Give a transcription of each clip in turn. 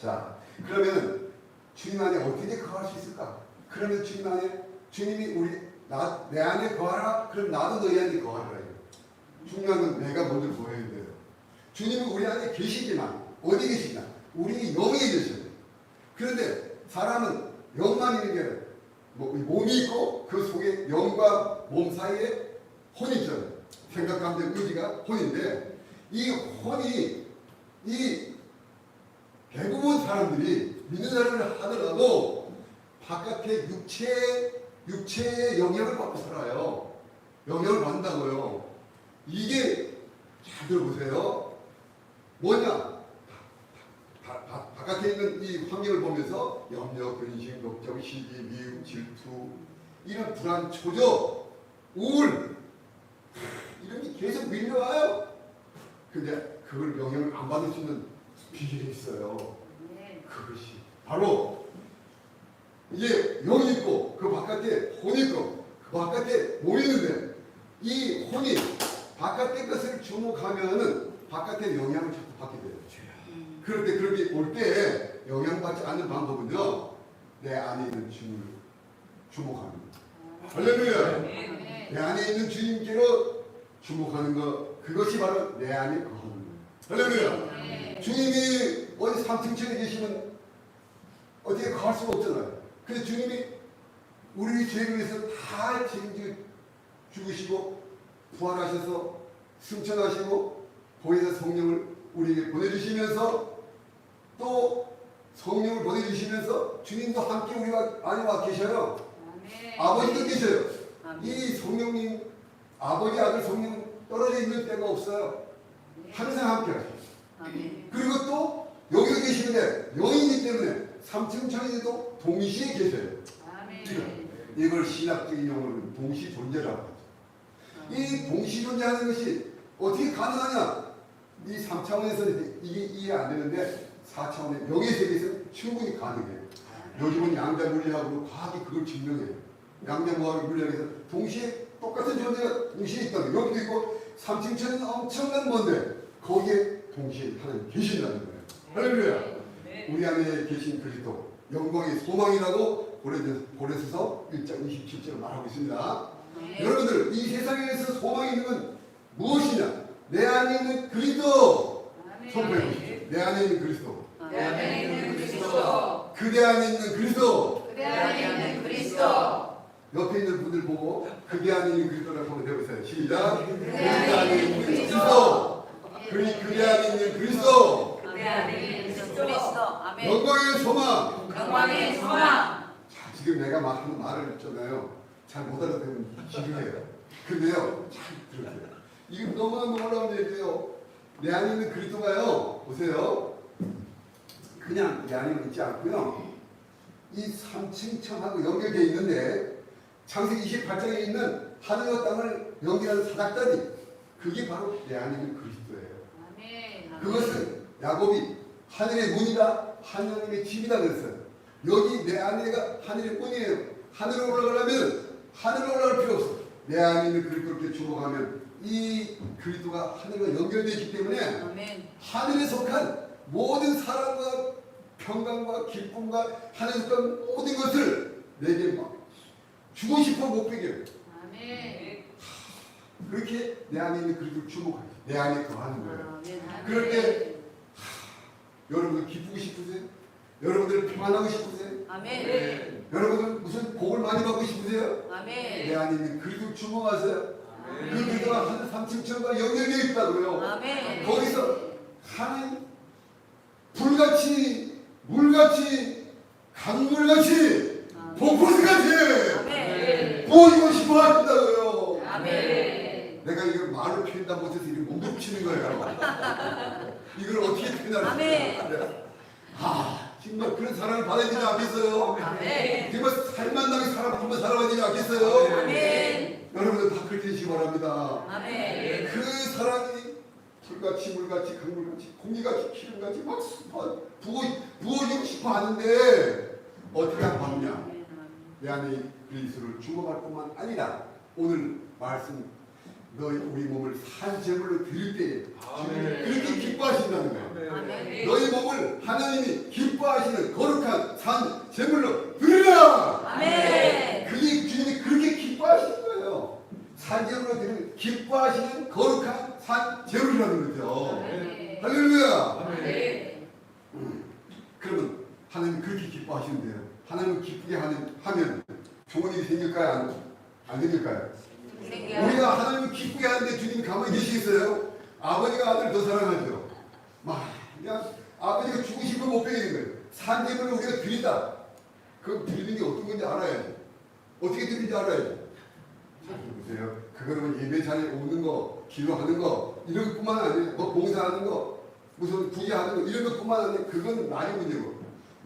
자, 그러면 주님 안에 어떻게 거할 수 있을까? 그러면 주님 안에 주님이 우리 나, 내 안에 거하라. 그럼 나도 너희 안에 거하라. 중요한 건 내가 먼저 거해야 돼요. 주님은 우리 안에 계시지만 어디 계시냐? 우리 영에 계셔요. 그런데 사람은 영만 있는 게뭐 몸이 있고 그 속에 영과 몸 사이에 혼이 있잖아요. 생각, 감정, 의지가 혼인데 이 혼이 이 대부분 사람들이 믿는 사람을 하더라도 바깥에 육체 육체의 영향을 받고 살아요. 영향을 받는다고요. 이게 잘 들어보세요. 뭐냐? 바, 바, 바 깥에 있는 이 환경을 보면서 염려, 근심, 걱정, 시기, 미움, 질투 이런 불안, 초조, 우울 이런 게 계속 밀려와요. 근데 그걸 영향을 안 받을 수 있는 비결이 있어요. 그것이 바로 이게 영이 있고 그 바깥에 혼이 있고 그 바깥에 몸이 있는데 이 혼이 바깥의 것을 주목하면은 바깥의 영향을 자꾸 받게 돼요. 그럴 때 그렇게 올 때 영향받지 않는 방법은요 내 안에 있는 주님을 주목하는 거. 할렐루야. 내 안에 있는 주님께로 주목하는 것 그것이 바로 내 안에 거하는 거. 할렐루야. 주님이 어디 3층층에 계시면 어디에 갈 수가 없잖아요. 근데 주님이 우리 죄를 위해서 다 책임져 죽으시고 부활하셔서 승천하시고 거기서 성령을 우리에게 보내주시면서 또 성령을 보내주시면서 주님도 함께 우리와 안에 와 계셔요. 아버지도 계셔요. 이 성령님 아버지 아들 성령 떨어져 있는 때가 없어요. 항상 함께 하셔요. 그리고 또 여기서 계시는데 영이기 때문에 삼층천에도 동시에 계셔요. 이걸 신학적인 용어는 동시 존재라고 하죠. 이 동시 존재하는 것이 어떻게 가능하냐? 이 3차원에서는 이게 이해 안 되는데 4차원의 영의 세계에서는 충분히 가능해요. 요즘은 양자 물리학으로 과학이 그걸 증명해요. 양자 물리학 물리학에서 동시에 똑같은 존재가 동시에 있다는 거예요. 여기도 있고 3층천은 엄청난 건데 거기에 동시에 하나님 계신다는 거예요. 할렐루야. 우리 안에 계신 그리스도 영광의 소망이라고 고레- 고레서서 1장 27절을 말하고 있습니다. 여러분들 이 세상에서 소망이 있는 건 무엇이냐? 내 안에 있는 그리스도 선포해 보십시오. 내 안에 있는 그리스도. 내 안에 있는 그리스도 그대 안에 있는 그리스도. 그대 안에 있는 그리스도 옆에 있는 분들 보고 그대 안에 있는 그리스도라고 한번 해보세요. 시작. 안에 있는 그리스도. 그리 안에 있는 그리스도. 안에 있는 그리스도 영광의 소망. 영광의 소망 자, 지금 내가 막 하는 말을 있잖아요. 잘 못 알아듣는 지루해요. 근데요, 잘 들으세요. 이거 너무나 놀라운 얘기예요. 내 안에 있는 그리스도가요, 보세요. 그냥 내 안에 있지 않고요. 이 삼층천하고 연결되어 있는데, 창세기 28장에 있는 하늘과 땅을 연결하는 사닥다리, 그게 바로 내 안에 있는 그리스도예요. 그것은 야곱이 하늘의 문이다, 하나님의 집이다 그랬어요. 여기 내 안에가 하늘의 문이에요. 하늘에 올라가려면 하늘에 올라갈 필요 없어. 내 안에 있는 그리스도를 이렇게 주목하면 이 그리스도가 하늘과 연결되어 있기 때문에 하늘에 속한 모든 사랑과 평강과 기쁨과 하늘에 속한 모든 것을 내게 막 주고 싶어 못 빼게 그렇게 내 안에 있는 그리스도를 주목하지. 내 안에 거하는 거예요. 그럴 때 여러분 기쁘고 싶으세요? 여러분들 평안하고 싶으세요? 여러분들 무슨 복을 많이 받고 싶으세요? 내 안에 있는 그리스도 주목하세요. 그 그리스도가 하늘 삼층천과 연결되어 있다고요. 거기서 하는 불같이 물같이 강물같이 폭포수같이 보이고 싶어 한다고요. 내가 이걸 말로 표현다 못해서 이렇게 몸부치는 거예요. 이걸 어떻게 표현하는 거예요? 아 정말 그런 사랑을 받아야 되지 않겠어요? 정말 살만나게 사람 한번 살아야 되지 않겠어요? 여러분들 다 그렇게 되시기 바랍니다. 그 사랑이 불같이 물같이 강물같이 공기같이 기름같이 막 부어, 부어, 부어지고 싶어 하는데 어떻게 하느냐 내 안에 그리스도를 주목할 뿐만 아니라 오늘 말씀 너희 우리 몸을 산 제물로 드릴 때에 아멘. 그렇게 기뻐하신다는 거예요. 아멘. 너희 몸을 하나님이 기뻐하시는 거룩한 산 제물로 드리라. 아멘. 그게 주님이 그렇게 기뻐하시는 거예요. 산 제물로 드리는 기뻐하시는 거룩한 산 제물이라는 거죠. 아멘. 할렐루야. 아멘. 그러면 하나님 그렇게 기뻐하시는데요. 하나님 기쁘게 하는, 하면 좋은 일이 생길까요? 안, 안 생길까요? 우리가 하나님을 기쁘게 하는데 주님이 가만히 계시겠어요? 아버지가 아들을 더 사랑하죠. 막 그냥 아버지가 죽으신 걸못 베기는 거예요. 산재물을 우리가 드린다. 그 드리는 게 어떤 건지 알아야지. 어떻게 드리는지 알아야지. 자, 보세요. 그거는 예배 자리에 오는 거, 기도하는 거 이런 것뿐만 아니에요. 뭐 봉사하는 거, 무슨 구제하는 거 이런 것뿐만 아니에요. 그건 나의 문제고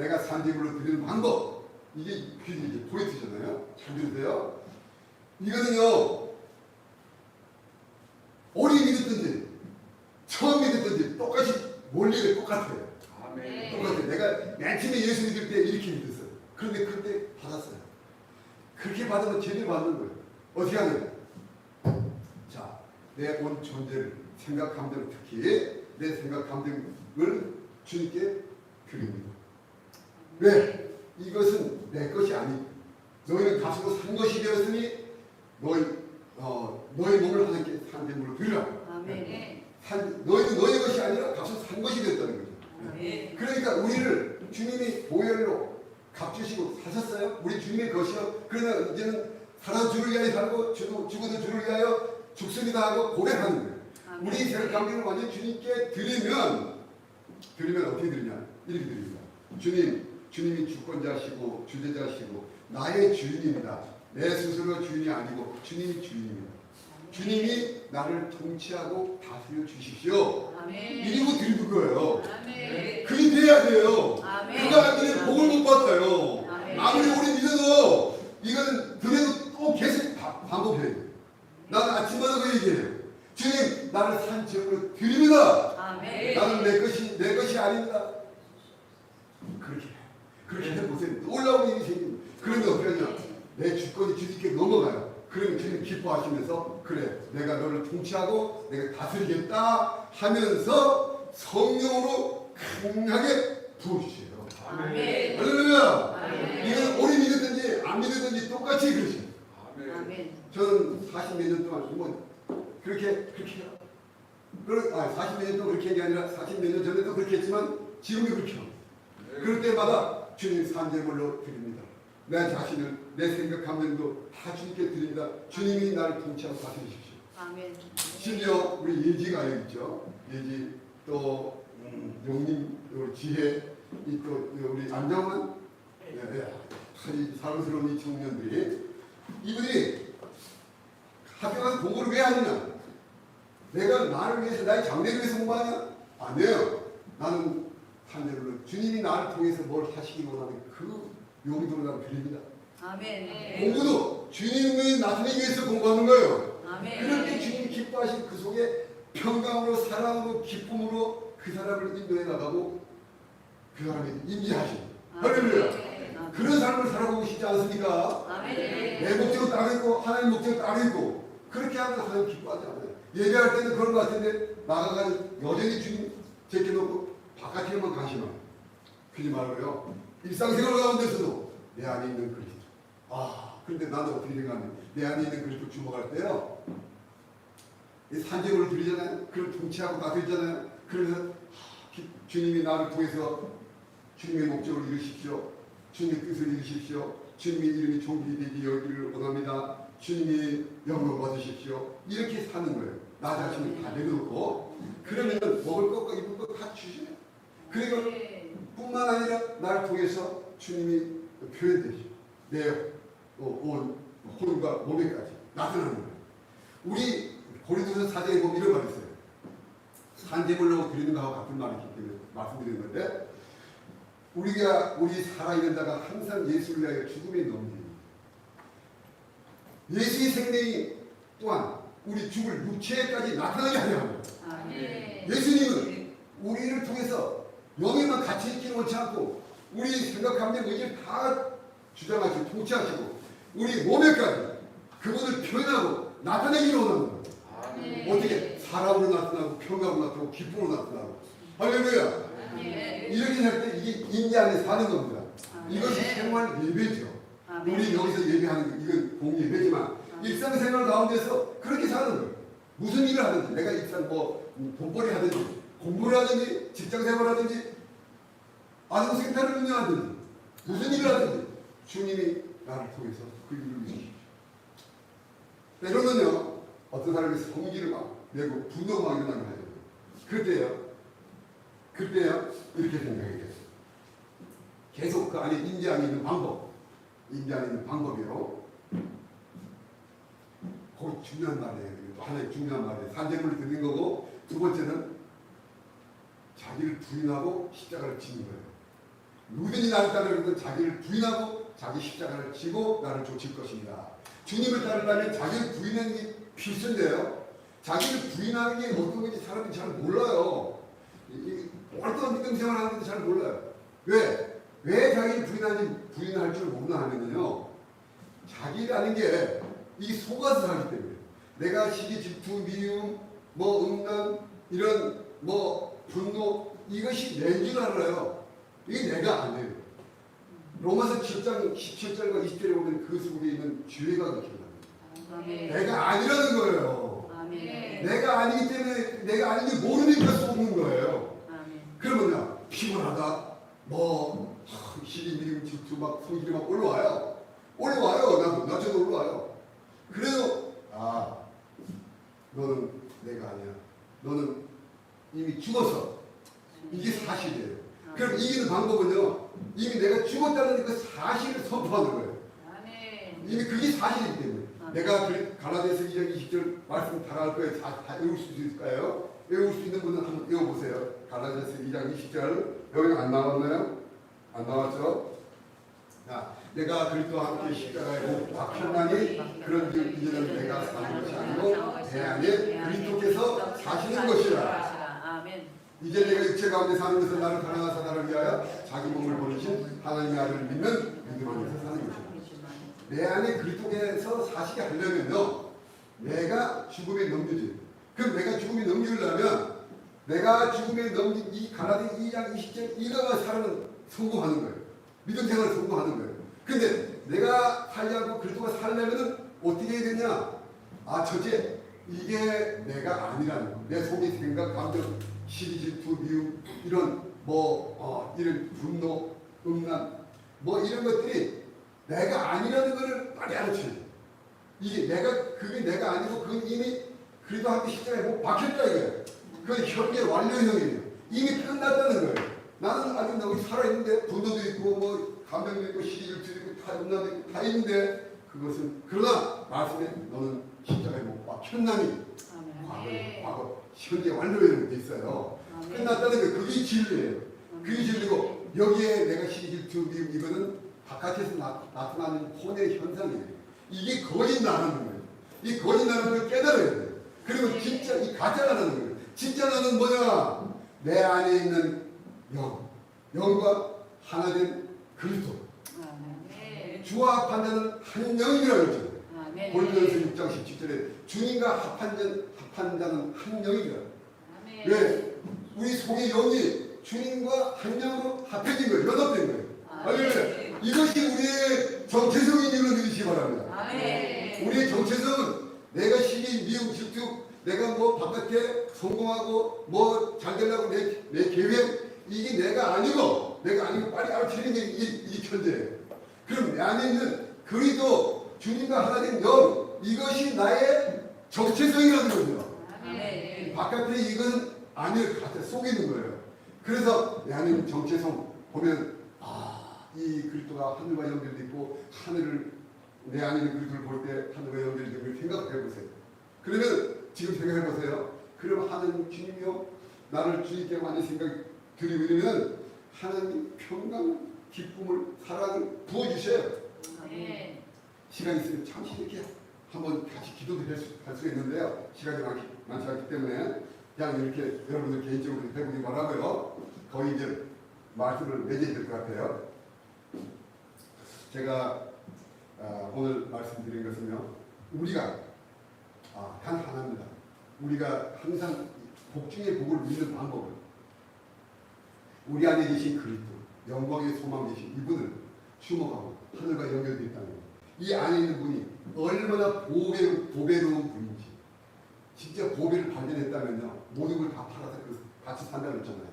내가 산재물로 드리는 방법 이게 퀴즈이죠. 포인트잖아요. 잘 들으세요. 이거는요. 어리 믿었든지 처음 믿었든지 똑같이 원리가 똑같아요. 아멘. 똑같아요. 내가 맨 처음에 예수 믿을 때 이렇게 믿었어요. 그런데 그때 받았어요. 그렇게 받으면 제대로 받는 거예요. 어떻게 하냐? 자, 내 온 존재를 생각 감정 특히 내 생각 감정을 주님께 드립니다. 왜? 이것은 내 것이 아니. 너희는 값으로 산 것이 되었으니 너희 어, 너희 몸을 하나님께 산재물로 드리라. 아멘. 산, 너희는 너희 것이 아니라 값으로 산 것이 되었다는 거죠. 아멘. 그러니까 우리를 주님이 보혈로 값 주시고 사셨어요. 우리 주님의 것이요. 그러나 이제는 살아도 주를 위하여 살고 죽어, 죽어도 주를 위하여 죽습니다 하고 고백하는 거예요. 우리 생각 감정을 완전 주님께 드리면 드리면 어떻게 드리냐? 이렇게 드립니다. 주님, 주님이 주권자시고 주제자시고 나의 주인입니다. 내 스스로 주인이 아니고 주님이 주인입니다. 주님이 나를 통치하고 다스려 주십시오. 이러고 드리는 거예요. 아멘. 그게 돼야 돼요. 아멘. 안 되면 복을 못 받아요. 아무리 우리 믿어도 이거는 드려도 또 계속 돼요. 나는 아침마다 그 얘기해요. 주님, 나를 산 지역으로 드립니다. 아멘. 나는 내 것이 내 것이 아닙니다. 그렇게 그렇게 해보세요. 놀라운 일이. 그러면 어떻게 하냐? 내 주권이 주님께 넘어가요. 그러면 주님 기뻐하시면서 그래 내가 너를 통치하고 내가 다스리겠다 하면서 성령으로 강하게 부어주세요. 아멘. 할렐루야. 아멘. 이건 오래 믿었든지 안 믿었든지 똑같이 그러죠. 아멘. 아멘. 저는 40몇 년 동안 뭐 그렇게 그렇게 해요. 그런 아 40몇 년 동안 그렇게 한 게 아니라 40몇 년 전에도 그렇게 했지만 지금도 그렇게 해요. 그럴 때마다 주님 산재물로 드립니다. 내 자신을 내 생각 감정도 다 주님께 드립니다. 주님이 나를 통치하고 다스리십시오. 아멘. 심지어 우리 예지가 여기 있죠. 예지 또 음, 용님 또 지혜 이또 우리 안정환 예, 예. 아주 사랑스러운 이 청년들이 이분이 학교 가서 공부를 왜 하느냐? 내가 나를 위해서 나의 장래를 위해서 공부하냐? 아니에요. 나는 산대로 주님이 나를 통해서 뭘 하시기 원하는 그 용도로 나를 드립니다. 아멘. 공부도 주님이 나타내기 위해서 공부하는 거예요. 아멘. 그럴 때 주님이 기뻐하신 그 속에 평강으로 사랑으로 기쁨으로 그 사람을 인도해 나가고 그 사람이 인지하시고 할렐루야 그런 삶을 살아보고 싶지 않습니까? 아멘. 내 목적은 따로 있고 하나님 목적은 따로 있고 그렇게 하면 하나님 기뻐하지 않아요 예배할 때는 그런 것 같은데 나가가지고 여전히 주님 제껴놓고 바깥에만 가시면 그러지 말고요 일상생활 가운데서도 내 안에 있는 그리스도 아 근데 나는 어떻게 생각하냐 내 안에 있는 그리스도 주목할 때요 이 산재물을 드리잖아요. 그걸 통치하고 하, 기- 주님이 나를 통해서 주님의 목적을 이루십시오. 주님의 뜻을 이루십시오. 주님의 이름이 존귀되기 여기를 원합니다. 주님이 영광 받으십시오. 이렇게 사는 거예요. 나 자신을 다 내려놓고 그러면은 먹을 것과 입을 것 다 주시네. 그리고 뿐만 아니라 나를 통해서 주님이 표현되죠. 내 어, 온 혼과 몸에까지 나타나는 거예요. 우리 고린도서 사장에 보면 이런 말이 있어요. 산재물로 드리는 것과 같은 말이 있기 때문에 말씀드리는 건데 우리가 우리 살아있는 자가 항상 예수를 위하여 죽음에 넘깁니다. 예수의 생명이 또한 우리 죽을 육체까지 나타나게 하려 합니다. 아멘. 예수님은 우리를 통해서 영에만 갇혀 있기를 원치 않고 우리 생각, 감정, 의지를 다 주장하시고 통치하시고 우리 몸에까지 그분을 표현하고 나타내기를 원합니다. 아멘. 어떻게 사랑으로 나타나고 평강으로 나타나고 기쁨으로 나타나고 할렐루야 아멘. 이렇게 할때 이게 인지 안에 사는 겁니다 이것이 아멘. 생활 예배죠 아멘. 우리 여기서 예배하는 거 이건 공예배지만 일상생활 가운데서 그렇게 사는 거예요 무슨 일을 하든지 내가 일상 뭐 돈벌이 하든지 공부를 하든지 직장 생활 하든지 아동센터를 운영하든지 무슨 일을 하든지 주님이 나를 통해서 그 일을 이루십시오. 때로는요 어떤 사람이 성기를 막 내고 일어나게 하죠. 그때요 그때요 이렇게 생각해야 돼요. 계속 그 안에 인지하고 있는 방법 인지하고 있는 방법이요. 거기 중요한 말이에요. 또 하나의 중요한 말이에요. 산재물을 드리는 거고 두 번째는 자기를 부인하고 십자가를 지는 거예요 누구든지 나를 따르는 자기를 부인하고 자기 십자가를 지고 나를 쫓을 것입니다. 주님을 따르려면 자기를 부인하는 게 필수인데요. 자기를 부인하는 게 어떤 건지 사람들이 잘 몰라요. 이- 이 어떤 믿음 생활 하는 건지 잘 몰라요. 왜? 왜 자기를 부인하는지 부인할 줄 모르나 하면요. 자기라는 게 이게 속아서 살기 때문에 내가 시기, 질투, 미움, 뭐 음란 이런 뭐 분노 이것이 내줄 알아요. 이게 내가 아니에요. 로마서 7장 17절과 20절에 보면 그 속에 있는 죄가. 아멘. 내가 아니라는 거예요. 아멘. 내가 아니기 때문에 내가 아닌지 모르니까 속는 거예요. 아멘. 그러면요 피곤하다 뭐 하, 시리 미림 질투 막 성질이 막 올라와요. 올라와요. 나도 나 저도 올라와요. 그래도 아 너는 내가 아니야. 너는 이미 죽었어. 이게 사실이에요. 그럼 이기는 방법은요. 이미 내가 죽었다는 그 사실을 선포하는 거예요. 이미 그게 사실이기 때문에. 내가 그 가나데서 2장 20절 말씀 다할 거예요. 다, 다 외울 수 있을까요? 외울 수 있는 분은 한번 외워보세요. 가나데서 2장 20절. 여기 안 나왔나요? 안 나왔죠? 자, 내가 그리스도와 함께 십자가에 못 박혔나니 그런 즉 이제는 내가 사는 것이 아니고 내 안에 그리스도께서 사시는 것이라. 이제 내가 육체 가운데 사는 것은 나를 사랑하사 나를 위하여 자기 몸을 보내신 하나님의 아들을 믿는 믿음 안에서 사는 것이다. 내 안에 그리스도께서 사시게 하려면요, 내가 죽음에 넘겨져요. 그럼 내가 죽음에 넘기려면 내가 죽음에 넘긴 이 가나디 2장 20절 이거가 살아는 성공하는 거예요. 믿음 생활을 성공하는 거예요. 근데 내가 살지 않고 그리스도가 살려면은 어떻게 해야 되냐? 아, 첫째, 이게 내가 아니라는 거. 내 속의 생각, 감정, 질투, 미움, 이런 뭐, 어, 이런 분노, 음란, 뭐 이런 것들이 내가 아니라는 것을 빨리 알아채야 돼. 이게 내가, 그게 내가 아니고 그건 이미 그리도 함께 십자가에 못 박혔다 이거예요. 그건 현재 완료형이에요. 이미 끝났다는 거예요. 나는 아직 여기 살아있는데 분노도 있고 뭐 감정도 있고 시기질투도 있고 다 음란도 있고 다 있는데 그것은 그러나 말씀에 너는 십자가에 못 박혔나니 과거, 아멘. 과거, 현재 완료형이 돼 있어요. 끝났다는 거 그게 진리예요. 그게 진리고 여기에 내가 시질투 미움 이거는 바깥에서 나, 나타나는 혼의 현상이에요. 이게 거짓 나라는 거예요. 이 거짓 나라는 걸 깨달아야 돼요. 그리고 진짜 이 가짜 나라는 거예요. 진짜 나는 뭐냐? 내 안에 있는 영, 영과 하나 된 그리스도. 아멘. 주와 합한 자는 한 영이라고 했죠. 고 6장 17절에 주님과 합한 자 합한 자는 한 영이라. 아멘. 왜? 우리 속의 영이 주님과 한 영으로 합해진 거예요. 연합된 거예요. 할렐루야. 이것이 우리의 정체성인 줄로 믿으시기 바랍니다. 아멘. 우리의 정체성은 내가 시기, 미움, 질투, 내가 뭐 바깥에 성공하고 뭐 잘 되려고 내, 내 계획 이게 내가 아니고 내가 아니고 빨리 알아채는 게 이게, 이게 천재예요. 그럼 내 안에 있는 그리도 주님과 하나 된 영, 이것이 나의 정체성이라는 거죠. 아멘. 바깥에 이건 아니에요. 바깥에 속에 있는 거예요. 그래서 내 안에 있는 정체성 보면 아, 이 그리스도가 하늘과 연결돼 있고 하늘을 내 안에 있는 그리스도를 볼 때 하늘과 연결된 걸 생각해 보세요. 그러면 지금 생각해 보세요. 그럼 하나님 주님이요 나를 주님께 많이 생각 드리고 이러면 하나님 평강, 기쁨을 사랑을 부어 주셔요. 아멘. 시간 있으면 잠시 이렇게 한번 같이 기도도 할, 수, 할 수가 있는데요. 시간이 많지, 많지 않기 때문에 그냥 이렇게 여러분들 개인적으로 해보기 바라고요. 거의 이제 말씀을 맺어야 될 것 같아요. 제가 아, 오늘 말씀드린 것은요. 우리가 아, 단 하나입니다. 우리가 항상 복중의 복을 누리는 방법은 우리 안에 계신 그리스도 영광의 소망 되신 이분을 주목하고 하늘과 연결되어 있다는 것. 이 안에 있는 분이 얼마나 보배, 보배로운 분인지 진짜 보배를 발견했다면요 모든 걸 다 팔아서 그 같이 산다고 했잖아요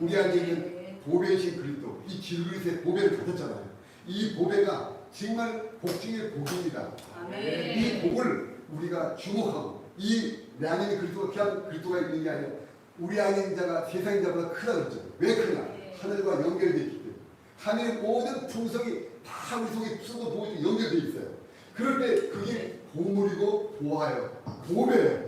우리 안에 있는 네. 보배이신 그리스도 이 질그릇에 보배를 가졌잖아요 이 보배가 정말 복중의 복입니다 아멘. 이 복을 우리가 주목하고 이 내 안에 있는 그리스도가 그냥 그리스도가 있는 게 아니라 우리 안에 있는 자가 세상 자보다 크다 그랬죠. 왜 크냐? 네. 하늘과 연결되어 있기 때문에 하늘의 모든 풍성이 다 우리 속에 수도 보고 연결되어 있어요. 그럴 때 그게 보물이고 보아요. 보배예요.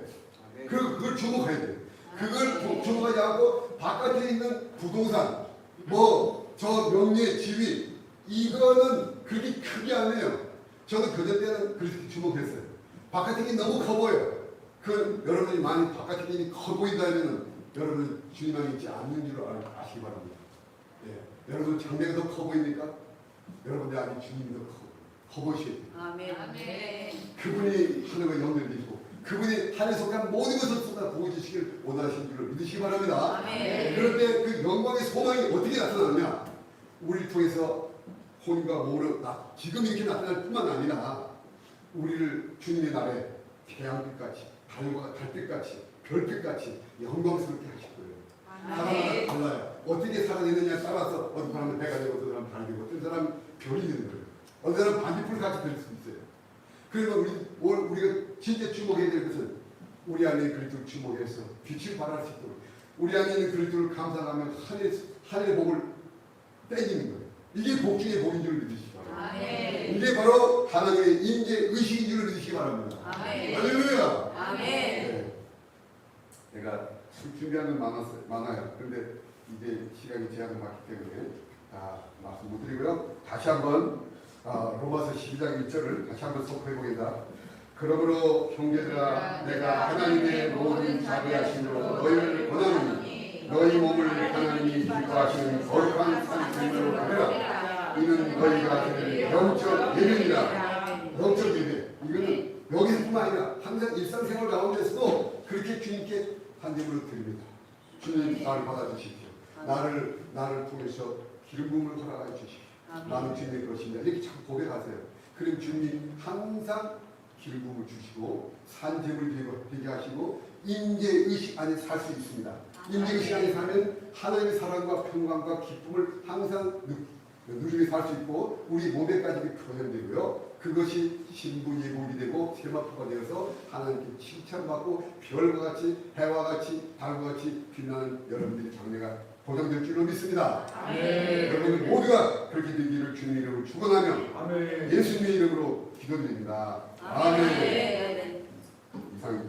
그 그걸 주목해야 돼. 그걸 주- 주목하지 않고 바깥에 있는 부동산, 뭐 저 명예, 지위 이거는 그렇게 크게 안 해요. 저도 교제 때는 그렇게 주목했어요. 바깥에 게 너무 커 보여요. 그 여러분이 많이 바깥에 게 커 보인다면은 여러분 주님만 있지 않는 줄 알- 아시기 바랍니다. 예. 여러분 장래가 더 커 보입니까? 여러분들 아직 주님이 더 커, 아멘. 아멘. 그분이 하늘과 연결되고 그분이 하늘에 속한 모든 것을 쏟아 부어주시길 원하신 줄을 믿으시기 바랍니다. 아멘. 때그 영광의 소망이 어떻게 나타나느냐? 우리를 통해서 혼과 모를 나 지금 이렇게 나타날 뿐만 아니라 우리를 주님의 날에 태양빛같이 달과 달빛같이 별빛같이 영광스럽게 하실 거예요. 사람마다 달라요. 어떻게 살아내느냐에 따라서 어떤 사람은 배가 되고 어떤 사람은 달이 되고 어떤 사람은 별이 되는 거예요. 사람은 반딧불 같이 될 수도 있어요. 그러면 우리 뭘 우리가 진짜 주목해야 될 것은 우리 안에 그리스도를 주목해서 빛을 발할 수 있도록 우리 안에 있는 그리스도를 감상하며 하늘 하늘의 복을 땡기는 거예요. 이게 복 중의 복인 줄 믿으시기 바랍니다. 아멘. 이게 바로 하나님의 임재 의식인 줄 믿으시기 바랍니다. 아멘. 할렐루야. 아멘. 네. 제가 줄 준비한 건 많았어요. 많아요. 그런데 이제 시간이 제한을 받기 때문에 다 말씀 못 드리고요. 다시 한번 아, 로마서 12장 1절을 다시 한번 속해 보겠다. 그러므로 형제들아 내가 하나님의 모든 자비하심으로 너희를 권하노니 너희 몸을 하나님이 기뻐하시는 거룩한 산생으로 드리라. 이는 너희가 드릴 영적 예배니라. 영적 예배. 이거는 여기서뿐만 아니라 항상 일상생활 가운데서도 그렇게 주님께 한 예물을 드립니다. 주님 나를 받아주십시오. 나를 나를 통해서 기름 부음을 허락해 주십시오. 나는 주님의 것입니다. 이렇게 자꾸 고백하세요. 그럼 주님 항상 부음을 주시고 산 재물 되게 하시고 인재 의식 안에 살 수 있습니다. 인재 의식 안에 살면 하나님의 사랑과 평강과 기쁨을 항상 느- 누리게 살 수 있고 우리 몸에까지 표현되고요. 그것이 신부 예복이 되고 세마포가 되어서 하나님께 칭찬받고 별과 같이 해와 같이 달과 같이 빛나는 여러분들의 장래가 보장될 줄로 믿습니다. 아멘. 여러분 모두가 그렇게 되기를 주님 이름으로 축원하며 예수님의 이름으로 기도드립니다. 아멘. 아멘. 이상